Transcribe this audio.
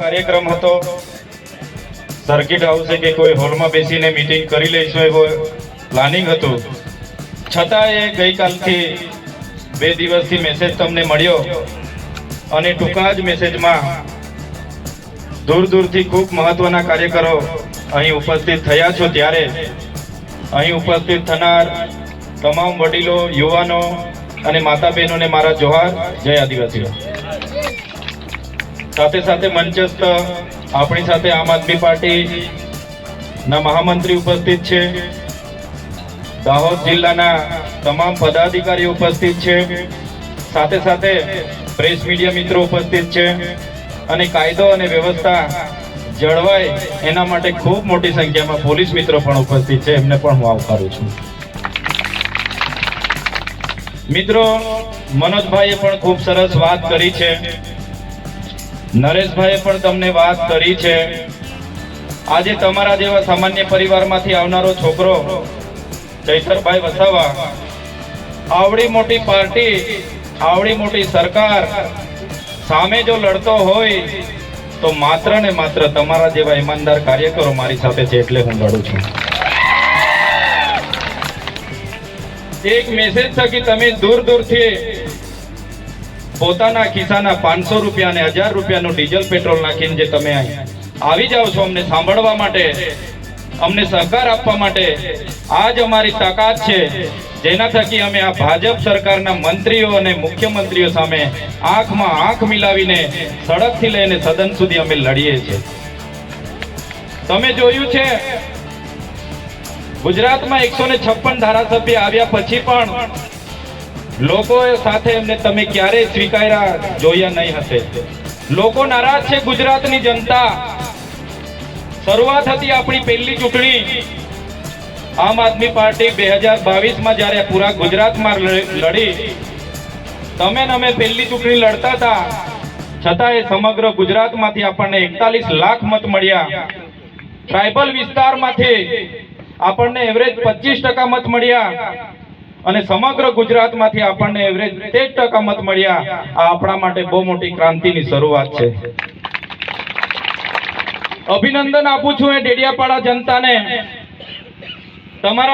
કાર્યક્રમ હતો. સર્કિટ હાઉસે કે કોઈ હોલમાં બેસીને મિટિંગ કરી લઈશું એવો પ્લાનિંગ હતું. છતાં એ ગઈકાલથી બે દિવસથી મેસેજ તમને મળ્યો અને ટૂંકા જ મેસેજમાં દૂર દૂરથી ખૂબ મહત્વના કાર્યકરો અહીં ઉપસ્થિત થયા છો ત્યારે. અહીં ઉપસ્થિત થનાર તમામ વડીલો, યુવાનો અને માતા બહેનોને મારા જોહાર. જય આદિવાસીઓ. સાથે સાથે મંચસ્થ આપણી સાથે આમ આદમી પાર્ટી ના મહામંત્રી ઉપસ્થિત છે. દાહોદ જિલ્લાના તમામ પદાધિકારી ઉપસ્થિત છે. સાથે સાથે પ્રેસ મીડિયા મિત્રો ઉપસ્થિત છે. અને કાયદો અને વ્યવસ્થા જળવાય એના માટે ખૂબ મોટી સંખ્યામાં પોલીસ મિત્રો પણ ઉપસ્થિત છે. એમને પણ હું આવકારું છું. મિત્રો, મનોજભાઈએ પણ ખૂબ સરસ વાત કરી છે. નરેશભાઈએ પણ તમને વાત કરી છે. આજે તમારા જેવા સામાન્ય પરિવારમાંથી આવનારો છોકરો ચૈતરભાઈ વસાવા, આવડી મોટી પાર્ટી, આવડી મોટી સરકાર સામે જો લડતો હોય તો માત્ર ને માત્ર તમારા જેવા ઈમાનદાર કાર્યકરો મારી સાથે છે એટલે હું લડું છું. એક મેસેજ થકી તમે દૂર દૂરથી પોતાના ખિસ્સાના પાંચસો રૂપિયા અને હજાર રૂપિયાનું ડીઝલ પેટ્રોલ નાખીને જે તમે આવી જાઓ છો અમને સાંભળવા માટે, અમને સહકાર આપવા માટે આ જ અમારી તાકાત છે. જેના થકી અમે આ ભાજપ સરકારના મંત્રીઓ અને મુખ્યમંત્રીઓ સામે આંખમાં આંખ મિલાવીને સડકથી લઈને સદન સુધી અમે લડીએ છીએ. તમે જોયું છે, ગુજરાતમાં એકસો ને છપ્પન ધારાસભ્ય આવ્યા પછી પણ લોકો સાથે એમને તમે ક્યારેય સ્વીકાર્યા જોયા નહીં હશે. લોકો નારાજ છે ગુજરાતની જનતા. શરૂઆત હતી આપણી પહેલી ચૂંટણી. આમ આદમી પાર્ટી બે હજાર બાવીસમાં જ્યારે પૂરા ગુજરાતમાં લડી. તમે ને અમે પહેલી ચૂંટણી લડતા હતા. છતાં એ સમગ્ર ગુજરાતમાંથી આપણને એકતાલીસ લાખ મત મળ્યા. ટ્રાઇબલ વિસ્તારમાંથી આપણને એવરેજ પચીસ ટકા મત મળ્યા. અને સમગ્ર ગુજરાતમાંથી આપણને એવરેજ તેર ટકા મત મળ્યા. આ આપણા માટે બહુ મોટી ક્રાંતિની શરૂઆત છે. અભિનંદન આપું છું એ ડેડિયાપાડા જનતાને. તમારા